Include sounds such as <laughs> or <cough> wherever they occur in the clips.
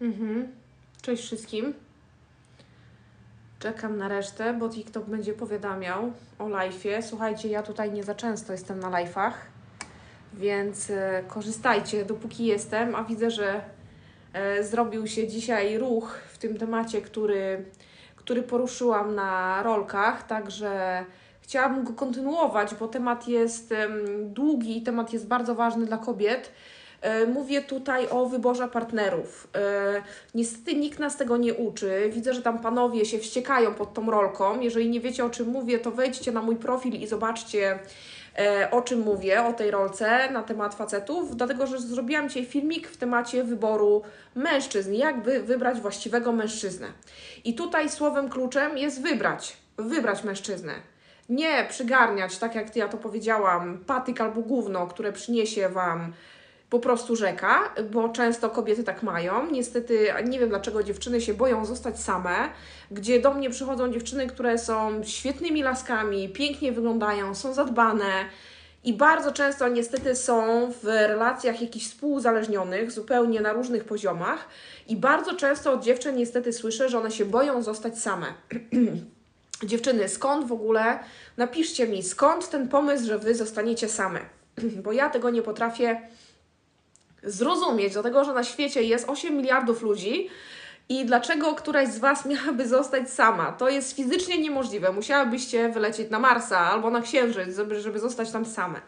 Mhm. Cześć wszystkim. Czekam na resztę, bo TikTok będzie powiadamiał o live'ie. Słuchajcie, ja tutaj nie za często jestem na live'ach, więc e, korzystajcie, dopóki jestem, a widzę, że e, zrobił się dzisiaj ruch w tym temacie, który, który poruszyłam na rolkach, także chciałabym go kontynuować, bo temat jest długi, temat jest bardzo ważny dla kobiet. E, Mówię tutaj o wyborze partnerów. E, Niestety nikt nas tego nie uczy. Widzę, że tam panowie się wściekają pod tą rolką. Jeżeli nie wiecie o czym mówię, to wejdźcie na mój profil i zobaczcie o czym mówię, o tej rolce na temat facetów, dlatego że zrobiłam dzisiaj filmik w temacie wyboru mężczyzn, jak wy, wybrać właściwego mężczyznę. I tutaj słowem kluczem jest wybrać, wybrać mężczyznę. Nie przygarniać, tak jak ja to powiedziałam, patyk albo gówno, które przyniesie Wam po prostu rzeka, bo często kobiety tak mają. Niestety nie wiem dlaczego dziewczyny się boją zostać same, gdzie do mnie przychodzą dziewczyny, które są świetnymi laskami, pięknie wyglądają, są zadbane i bardzo często niestety są w relacjach jakichś współuzależnionych, zupełnie na różnych poziomach i bardzo często od dziewczyn niestety słyszę, że one się boją zostać same. <clears throat> Dziewczyny, skąd w ogóle, napiszcie mi, skąd ten pomysł, że Wy zostaniecie same? <clears throat> Bo ja tego nie potrafię zrozumieć, dlatego że na świecie jest 8 miliardów ludzi i dlaczego któraś z Was miałaby zostać sama? To jest fizycznie niemożliwe. Musiałybyście wylecieć na Marsa albo na Księżyc, żeby, zostać tam same.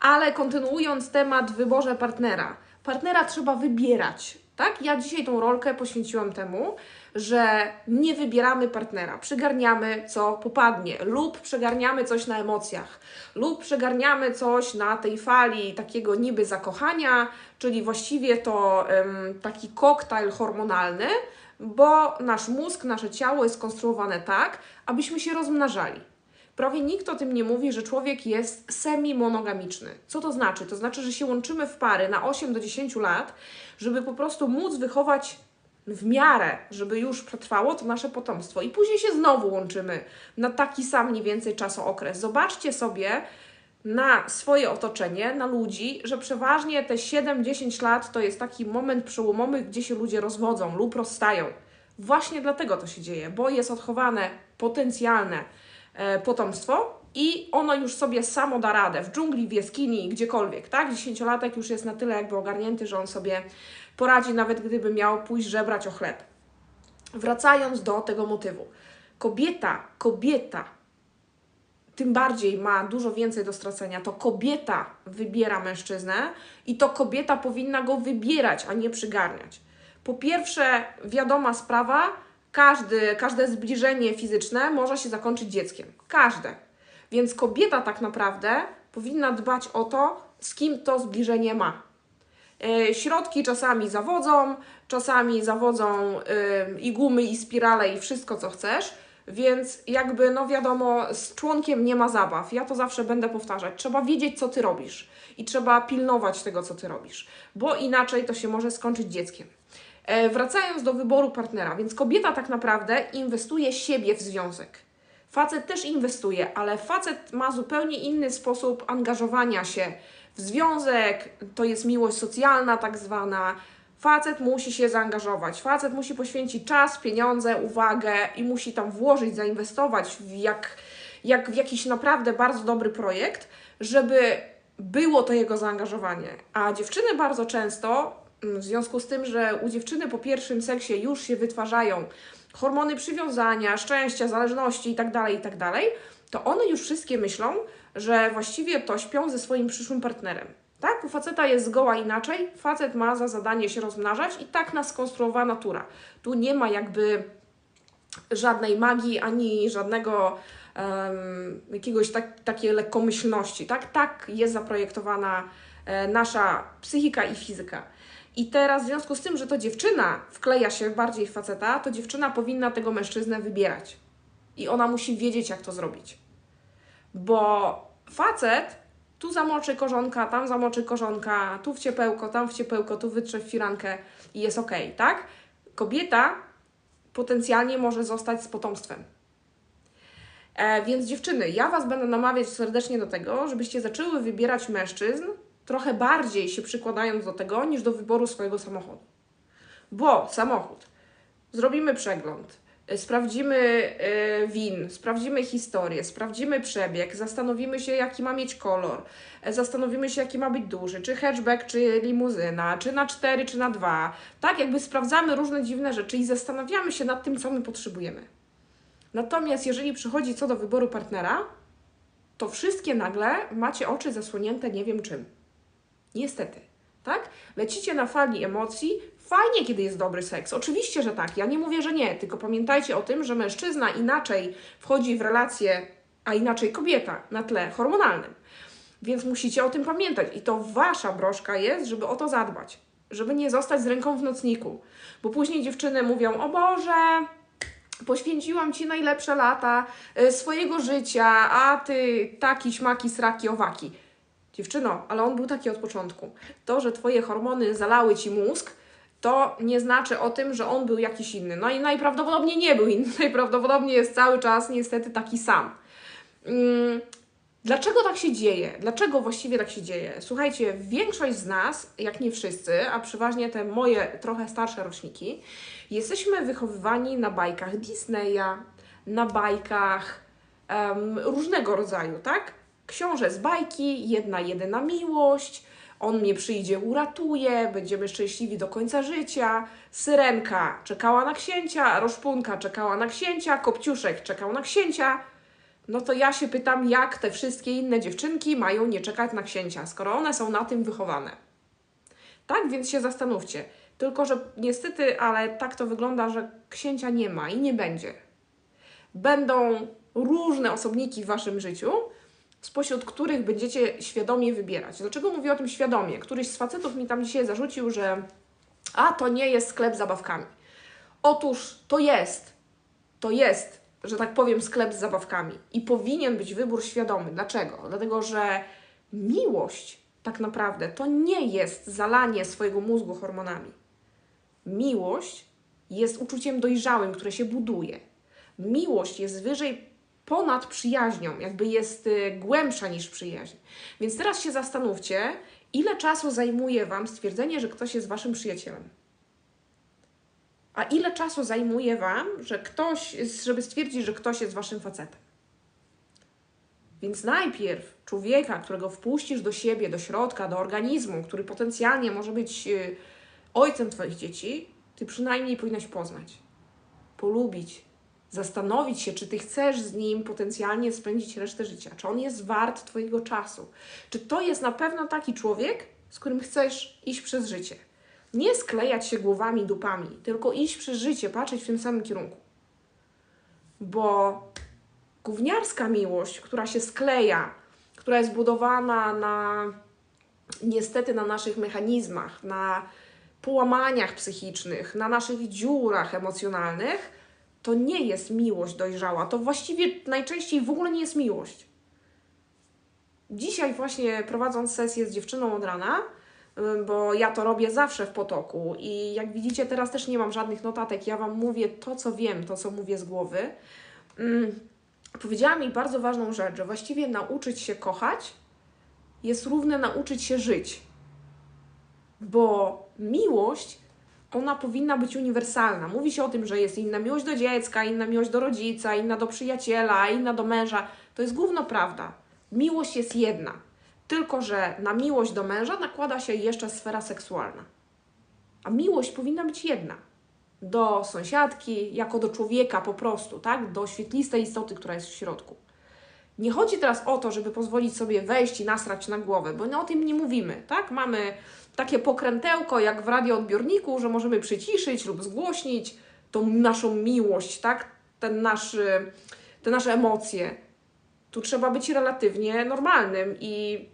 Ale kontynuując temat wyborze partnera. Partnera trzeba wybierać, tak? Ja dzisiaj tą rolkę poświęciłam temu, że nie wybieramy partnera, przygarniamy co popadnie, lub przegarniamy coś na emocjach, lub przegarniamy coś na tej fali takiego niby zakochania, czyli właściwie to em, taki koktajl hormonalny, bo nasz mózg, nasze ciało jest skonstruowane tak, abyśmy się rozmnażali. Prawie nikt o tym nie mówi, że człowiek jest semi-monogamiczny. Co to znaczy? To znaczy, że się łączymy w pary na 8 do 10 lat, żeby po prostu móc wychować w miarę, żeby już przetrwało to nasze potomstwo. I później się znowu łączymy na taki sam mniej więcej czasookres. Zobaczcie sobie na swoje otoczenie, na ludzi, że przeważnie te 7-10 lat to jest taki moment przełomowy, gdzie się ludzie rozwodzą lub rozstają. Właśnie dlatego to się dzieje, bo jest odchowane potencjalne potomstwo i ono już sobie samo da radę w dżungli, w jaskini, gdziekolwiek, tak? Dziesięciolatek już jest na tyle jakby ogarnięty, że on sobie poradzi, nawet gdyby miał pójść żebrać o chleb. Wracając do tego motywu. Kobieta, kobieta tym bardziej ma dużo więcej do stracenia, to kobieta wybiera mężczyznę i to kobieta powinna go wybierać, a nie przygarniać. Po pierwsze, wiadoma sprawa, każdy, każde zbliżenie fizyczne może się zakończyć dzieckiem. Każde. Więc kobieta tak naprawdę powinna dbać o to, z kim to zbliżenie ma. E, Środki czasami zawodzą, czasami zawodzą y, i gumy, i spirale, i wszystko co chcesz, więc jakby, no wiadomo, z członkiem nie ma zabaw. Ja to zawsze będę powtarzać. Trzeba wiedzieć, co ty robisz i trzeba pilnować tego, co ty robisz, bo inaczej to się może skończyć dzieckiem. E, Wracając do wyboru partnera, więc kobieta tak naprawdę inwestuje siebie w związek. Facet też inwestuje, ale facet ma zupełnie inny sposób angażowania się w związek, to jest miłość socjalna, tak zwana. Facet musi się zaangażować, facet musi poświęcić czas, pieniądze, uwagę i musi tam włożyć, zainwestować w, jak, jak w jakiś naprawdę bardzo dobry projekt, żeby było to jego zaangażowanie. A dziewczyny bardzo często, w związku z tym, że u dziewczyny po pierwszym seksie już się wytwarzają hormony przywiązania, szczęścia, zależności itd., itd., to one już wszystkie myślą, że właściwie to śpią ze swoim przyszłym partnerem. Tak? U faceta jest zgoła inaczej. Facet ma za zadanie się rozmnażać i tak nas skonstruowała natura. Tu nie ma jakby żadnej magii ani żadnego em, jakiegoś tak, takiej lekkomyślności. Tak? tak jest zaprojektowana e, nasza psychika i fizyka. I teraz w związku z tym, że to dziewczyna wkleja się bardziej w faceta, to dziewczyna powinna tego mężczyznę wybierać. I ona musi wiedzieć, jak to zrobić. Bo facet tu zamoczy korzonka, tam zamoczy korzonka, tu w ciepełko, tam w ciepełko, tu wytrze w firankę i jest ok, tak? Kobieta potencjalnie może zostać z potomstwem. E, więc dziewczyny, ja Was będę namawiać serdecznie do tego, żebyście zaczęły wybierać mężczyzn trochę bardziej się przykładając do tego, niż do wyboru swojego samochodu. Bo samochód, zrobimy przegląd, y, sprawdzimy y, win, sprawdzimy historię, sprawdzimy przebieg, zastanowimy się, jaki ma mieć kolor, e, zastanowimy się, jaki ma być duży, czy hatchback, czy limuzyna, czy na 4, czy na 2. Tak, jakby sprawdzamy różne dziwne rzeczy i zastanawiamy się nad tym, co my potrzebujemy. Natomiast jeżeli przychodzi co do wyboru partnera, to wszystkie nagle macie oczy zasłonięte nie wiem czym. Niestety, tak? Lecicie na fali emocji. Fajnie, kiedy jest dobry seks. Oczywiście, że tak. Ja nie mówię, że nie, tylko pamiętajcie o tym, że mężczyzna inaczej wchodzi w relacje, a inaczej kobieta na tle hormonalnym. Więc musicie o tym pamiętać. I to wasza broszka jest, żeby o to zadbać. Żeby nie zostać z ręką w nocniku. Bo później dziewczyny mówią: O Boże, poświęciłam ci najlepsze lata y, swojego życia, a ty taki śmaki, sraki, owaki. Dziewczyno, ale on był taki od początku. To, że twoje hormony zalały ci mózg, to nie znaczy o tym, że on był jakiś inny. No i najprawdopodobniej nie był inny. <laughs> Najprawdopodobniej jest cały czas niestety taki sam. Mm, Dlaczego tak się dzieje? Dlaczego właściwie tak się dzieje? Słuchajcie, większość z nas, jak nie wszyscy, a przeważnie te moje trochę starsze roczniki, jesteśmy wychowywani na bajkach Disneya, na bajkach em, różnego rodzaju, tak? Książę z bajki, jedna jedyna miłość, on mnie przyjdzie, uratuje, będziemy szczęśliwi do końca życia. Syrenka czekała na księcia, Roszpunka czekała na księcia, Kopciuszek czekał na księcia. No to ja się pytam, jak te wszystkie inne dziewczynki mają nie czekać na księcia, skoro one są na tym wychowane. Tak więc się zastanówcie. Tylko, że niestety, ale tak to wygląda, że księcia nie ma i nie będzie. Będą różne osobniki w waszym życiu, spośród których będziecie świadomie wybierać. Dlaczego mówię o tym świadomie? Któryś z facetów mi tam dzisiaj zarzucił, że a to nie jest sklep z zabawkami. Otóż to jest. To jest, że tak powiem, sklep z zabawkami. I powinien być wybór świadomy. Dlaczego? Dlatego, że miłość tak naprawdę to nie jest zalanie swojego mózgu hormonami. Miłość jest uczuciem dojrzałym, które się buduje. Miłość jest wyżej ponad przyjaźnią, jakby jest y, głębsza niż przyjaźń. Więc teraz się zastanówcie, ile czasu zajmuje Wam stwierdzenie, że ktoś jest Waszym przyjacielem. A ile czasu zajmuje Wam, że ktoś, żeby stwierdzić, że ktoś jest Waszym facetem? Więc najpierw człowieka, którego wpuścisz do siebie, do środka, do organizmu, który potencjalnie może być y, ojcem Twoich dzieci, Ty przynajmniej powinnaś poznać, polubić, zastanowić się, czy ty chcesz z nim potencjalnie spędzić resztę życia, czy on jest wart Twojego czasu, czy to jest na pewno taki człowiek, z którym chcesz iść przez życie. Nie sklejać się głowami, dupami, tylko iść przez życie, patrzeć w tym samym kierunku. Bo gówniarska miłość, która się skleja, która jest budowana na niestety na naszych mechanizmach, na połamaniach psychicznych, na naszych dziurach emocjonalnych, to nie jest miłość dojrzała. To właściwie najczęściej w ogóle nie jest miłość. Dzisiaj właśnie prowadząc sesję z dziewczyną od rana, bo ja to robię zawsze w potoku i jak widzicie teraz też nie mam żadnych notatek, ja Wam mówię to, co wiem, to, co mówię z głowy. Mm, powiedziała mi bardzo ważną rzecz, że właściwie nauczyć się kochać jest równe nauczyć się żyć. Bo miłość ona powinna być uniwersalna. Mówi się o tym, że jest inna miłość do dziecka, inna miłość do rodzica, inna do przyjaciela, inna do męża. To jest główno prawda. Miłość jest jedna. Tylko, że na miłość do męża nakłada się jeszcze sfera seksualna. A miłość powinna być jedna. Do sąsiadki, jako do człowieka po prostu, tak? Do świetlistej istoty, która jest w środku. Nie chodzi teraz o to, żeby pozwolić sobie wejść i nasrać na głowę, bo no o tym nie mówimy, tak? Mamy takie pokrętełko jak w radioodbiorniku, że możemy przyciszyć lub zgłośnić tą naszą miłość, tak? Ten nasz, te nasze emocje. Tu trzeba być relatywnie normalnym i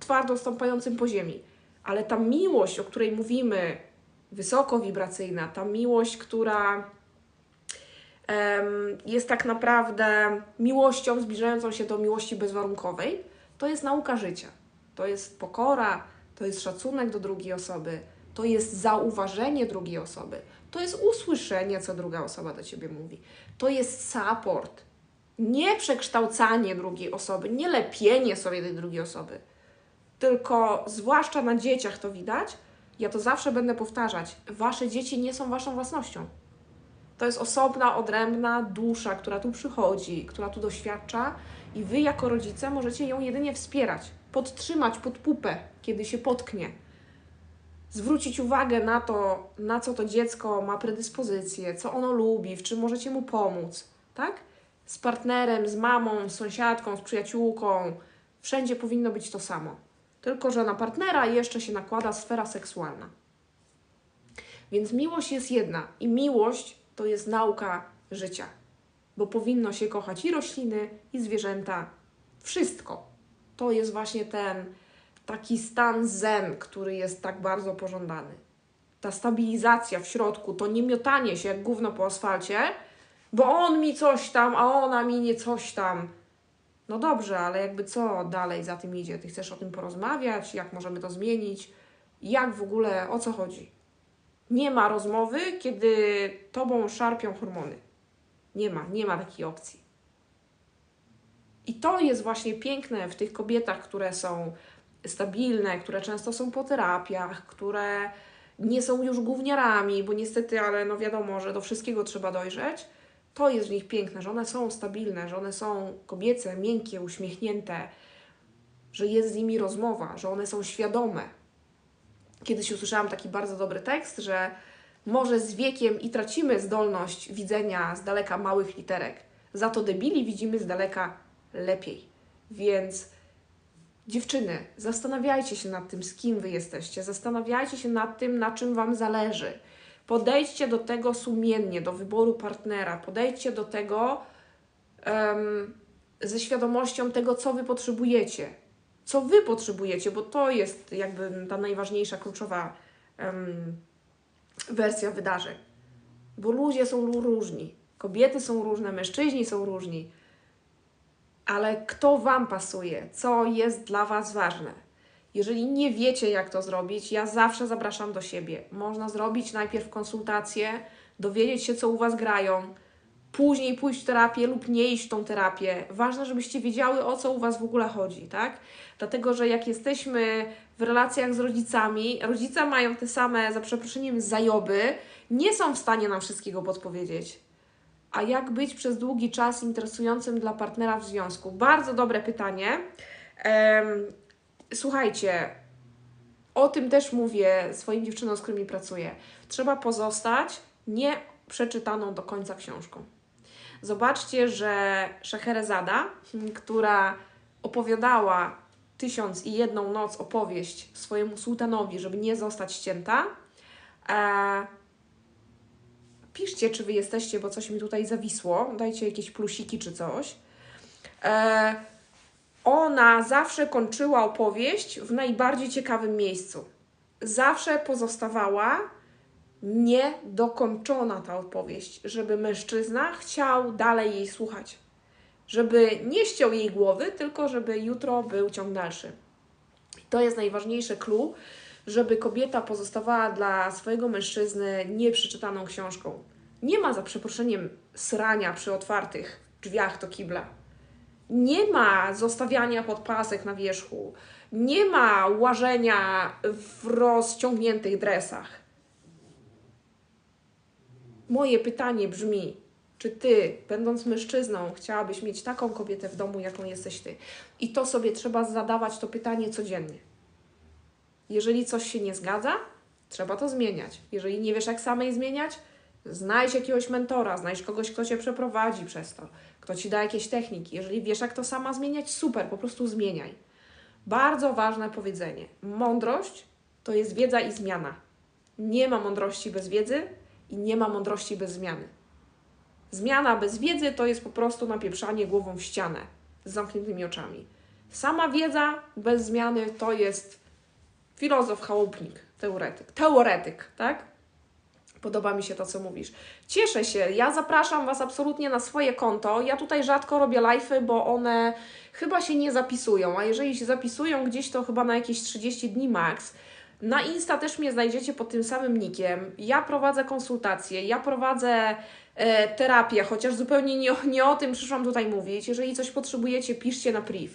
twardo stąpającym po ziemi. Ale ta miłość, o której mówimy, wysoko wibracyjna, ta miłość, która jest tak naprawdę miłością zbliżającą się do miłości bezwarunkowej, to jest nauka życia. To jest pokora, to jest szacunek do drugiej osoby, to jest zauważenie drugiej osoby, to jest usłyszenie, co druga osoba do ciebie mówi, to jest support. Nie przekształcanie drugiej osoby, nie lepienie sobie tej drugiej osoby. Tylko zwłaszcza na dzieciach to widać. Ja to zawsze będę powtarzać. Wasze dzieci nie są waszą własnością. To jest osobna, odrębna dusza, która tu przychodzi, która tu doświadcza, i wy jako rodzice możecie ją jedynie wspierać, podtrzymać pod pupę, kiedy się potknie. Zwrócić uwagę na to, na co to dziecko ma predyspozycje, co ono lubi, w czym możecie mu pomóc, tak? Z partnerem, z mamą, z sąsiadką, z przyjaciółką. Wszędzie powinno być to samo. Tylko, że na partnera jeszcze się nakłada sfera seksualna. Więc miłość jest jedna i miłość to jest nauka życia, bo powinno się kochać i rośliny, i zwierzęta, wszystko. To jest właśnie ten taki stan zen, który jest tak bardzo pożądany. Ta stabilizacja w środku, to nie miotanie się jak gówno po asfalcie, bo on mi coś tam, a ona mi nie coś tam. No dobrze, ale jakby co dalej za tym idzie? Ty chcesz o tym porozmawiać? Jak możemy to zmienić? Jak w ogóle, o co chodzi? Nie ma rozmowy, kiedy tobą szarpią hormony. Nie ma, nie ma takiej opcji. I to jest właśnie piękne w tych kobietach, które są stabilne, które często są po terapiach, które nie są już gówniarami, bo niestety, ale no wiadomo, że do wszystkiego trzeba dojrzeć. To jest w nich piękne, że one są stabilne, że one są kobiece, miękkie, uśmiechnięte, że jest z nimi rozmowa, że one są świadome. Kiedyś usłyszałam taki bardzo dobry tekst, że może z wiekiem i tracimy zdolność widzenia z daleka małych literek, za to debili widzimy z daleka lepiej. Więc dziewczyny, zastanawiajcie się nad tym, z kim wy jesteście, zastanawiajcie się nad tym, na czym wam zależy. Podejdźcie do tego sumiennie, do wyboru partnera, podejdźcie do tego um, ze świadomością tego, co wy potrzebujecie. Co wy potrzebujecie, bo to jest jakby ta najważniejsza, kluczowa um, wersja wydarzeń. Bo ludzie są różni, kobiety są różne, mężczyźni są różni ale kto Wam pasuje, co jest dla Was ważne. Jeżeli nie wiecie, jak to zrobić, ja zawsze zapraszam do siebie. Można zrobić najpierw konsultację, dowiedzieć się, co u Was grają, później pójść w terapię lub nie iść w tą terapię. Ważne, żebyście wiedziały, o co u Was w ogóle chodzi, tak? Dlatego, że jak jesteśmy w relacjach z rodzicami, rodzice mają te same, za przeproszeniem, zajoby, nie są w stanie nam wszystkiego podpowiedzieć. A jak być przez długi czas interesującym dla partnera w związku? Bardzo dobre pytanie. Słuchajcie, o tym też mówię swoim dziewczynom, z którymi pracuję. Trzeba pozostać nie przeczytaną do końca książką. Zobaczcie, że Szeherezada, która opowiadała tysiąc i jedną noc opowieść swojemu sułtanowi, żeby nie zostać ścięta, e, Piszcie, czy wy jesteście, bo coś mi tutaj zawisło. Dajcie jakieś plusiki czy coś. E, ona zawsze kończyła opowieść w najbardziej ciekawym miejscu. Zawsze pozostawała niedokończona ta opowieść, żeby mężczyzna chciał dalej jej słuchać. Żeby nie ściął jej głowy, tylko żeby jutro był ciąg dalszy. to jest najważniejsze clue, żeby kobieta pozostawała dla swojego mężczyzny nieprzeczytaną książką. Nie ma za przeproszeniem srania przy otwartych drzwiach do kibla. Nie ma zostawiania podpasek na wierzchu. Nie ma łażenia w rozciągniętych dresach. Moje pytanie brzmi: czy ty, będąc mężczyzną, chciałabyś mieć taką kobietę w domu, jaką jesteś ty? I to sobie trzeba zadawać to pytanie codziennie. Jeżeli coś się nie zgadza, trzeba to zmieniać. Jeżeli nie wiesz, jak samej zmieniać, znajdź jakiegoś mentora, znajdź kogoś, kto cię przeprowadzi przez to, kto ci da jakieś techniki. Jeżeli wiesz, jak to sama zmieniać, super, po prostu zmieniaj. Bardzo ważne powiedzenie: mądrość to jest wiedza i zmiana. Nie ma mądrości bez wiedzy i nie ma mądrości bez zmiany. Zmiana bez wiedzy to jest po prostu napieprzanie głową w ścianę z zamkniętymi oczami. Sama wiedza bez zmiany to jest filozof, chałupnik, teoretyk. Teoretyk, tak? Podoba mi się to, co mówisz. Cieszę się. Ja zapraszam Was absolutnie na swoje konto. Ja tutaj rzadko robię live'y, bo one chyba się nie zapisują, a jeżeli się zapisują gdzieś, to chyba na jakieś 30 dni max. Na Insta też mnie znajdziecie pod tym samym nikiem. Ja prowadzę konsultacje, ja prowadzę e, terapia, chociaż zupełnie nie, nie o tym przyszłam tutaj mówić. Jeżeli coś potrzebujecie, piszcie na priv.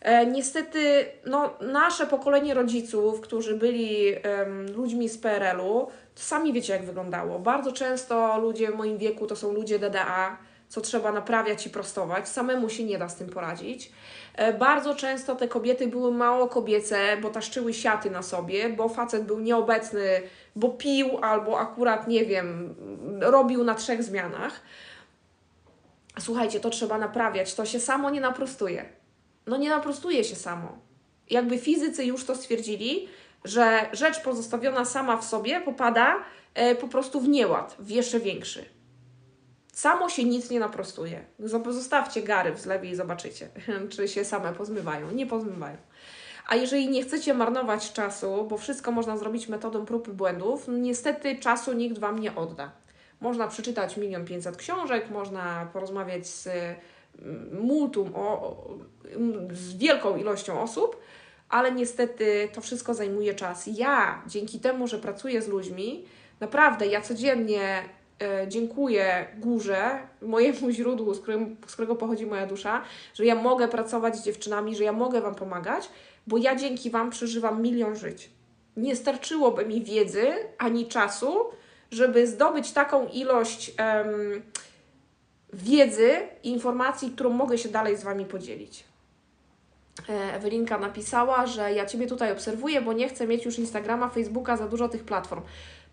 E, niestety, no, nasze pokolenie rodziców, którzy byli ludźmi z PRL-u, sami wiecie, jak wyglądało. Bardzo często ludzie w moim wieku to są ludzie DDA, co trzeba naprawiać i prostować. Samemu się nie da z tym poradzić. E, Bardzo często te kobiety były mało kobiece, bo taszczyły siaty na sobie, bo facet był nieobecny, bo pił albo akurat, nie wiem, robił na trzech zmianach. Słuchajcie, to trzeba naprawiać, to się samo nie naprostuje. No nie naprostuje się samo. Jakby fizycy już to stwierdzili, że rzecz pozostawiona sama w sobie popada e, po prostu w nieład, w jeszcze większy. Samo się nic nie naprostuje. Zo- Zostawcie gary w zlewie i zobaczycie, <laughs> czy się same pozmywają. Nie pozmywają. A jeżeli nie chcecie marnować czasu, bo wszystko można zrobić metodą prób i błędów, no niestety czasu nikt Wam nie odda. Można przeczytać milion pięćset książek, można porozmawiać z multum, o, z wielką ilością osób, ale niestety to wszystko zajmuje czas. Ja, dzięki temu, że pracuję z ludźmi, naprawdę ja codziennie e, dziękuję górze, mojemu <laughs> źródłu, z, którym, z którego pochodzi moja dusza, że ja mogę pracować z dziewczynami, że ja mogę Wam pomagać, bo ja dzięki Wam przeżywam milion żyć. Nie starczyłoby mi wiedzy ani czasu, żeby zdobyć taką ilość em, wiedzy i informacji, którą mogę się dalej z Wami podzielić. E, Ewelinka napisała, że ja Ciebie tutaj obserwuję, bo nie chcę mieć już Instagrama, Facebooka, za dużo tych platform.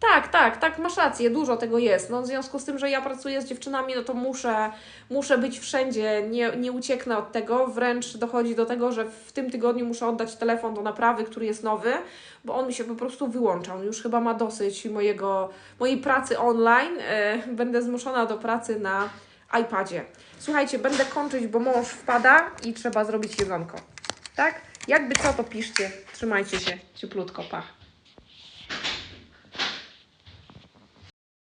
Tak, tak, tak, masz rację, dużo tego jest. No, w związku z tym, że ja pracuję z dziewczynami, no to muszę, muszę być wszędzie, nie, nie ucieknę od tego. Wręcz dochodzi do tego, że w tym tygodniu muszę oddać telefon do naprawy, który jest nowy, bo on mi się po prostu wyłącza. On już chyba ma dosyć mojego, mojej pracy online. E, będę zmuszona do pracy na iPadzie. Słuchajcie, będę kończyć, bo mąż wpada i trzeba zrobić jedzonko. Tak? Jakby co, to piszcie. Trzymajcie się cieplutko, pa.